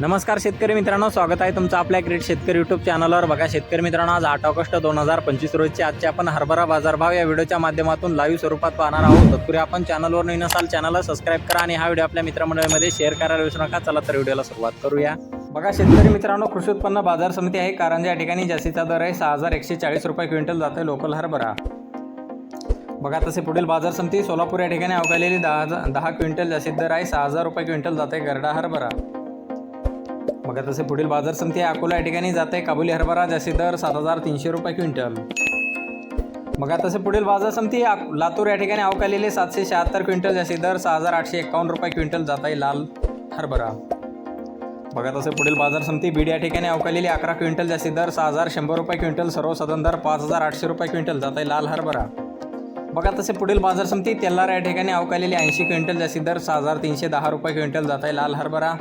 नमस्कार शेतकरी मित्रांनो स्वागत आहे तुमचं आपल्या क्रिएट शेतकरी यूट्यूब चॅनलवर बघा शेतकरी मित्रांनो आज आठ ऑगस्ट दोन हजार पंचवीस रोजचे आजचे आपण हरभरा बाजारभाव या व्हिडिओच्या माध्यमातून लाईव्ह स्वरूपात पाहणार आहोत. तत्पूर्वी आपण चॅनलवर नवीन असाल चॅनलला सबस्क्राईब करा आणि हा व्हिडिओ आपल्या मित्रमंडळीमध्ये शेअर करायला विसरू नका. चला तर व्हिडिओला सुरुवात करूया. बघा शेतकरी मित्रांनो कृषी उत्पन्न बाजार समिती आहे. कारण या ठिकाणी जास्तीचा दर आहे सहा हजार एकशे चाळीस रुपये क्विंटल जाते लोकल हरभरा. बघा तसे पुढील बाजार समिती सोलापूर या ठिकाणी अवकालेली दहा हजार दहा क्विंटल जास्तीत दर आहे सहा हजार रुपये क्विंटल जाते गरडा हरभरा. बघा तसे पुढील बाजार समिती अकोला या ठिकाणी जाते. काबुली हरभरा जास्ती दर सात हजार तीनशे रुपये क्विंटल. बघा तसे पुढील बाजार समिती लातूर या ठिकाणी अवकालेले सातशे शहात्तर क्विंटल जास्ती दर सहा हजार आठशे एकावन्न रुपये क्विंटल जात आहे लाल हरभरा. बघा तसे पुढील बाजार समिती बीड या ठिकाणी अवकालेली अकरा क्विंटल जास्ती दर सहा हजार शंभर रुपये क्विंटल सर्वसाधारण दर पाच हजार आठशे रुपये क्विंटल जात आहे लाल हरभरा. बघा तसे पुढील बाजार समिती तेल्लारा या ठिकाणी अवकालेली ऐंशी क्विंटल जास्ती दर सहा हजार तीनशे दहा रुपये क्विंटल जात आहे लाल हरभरा.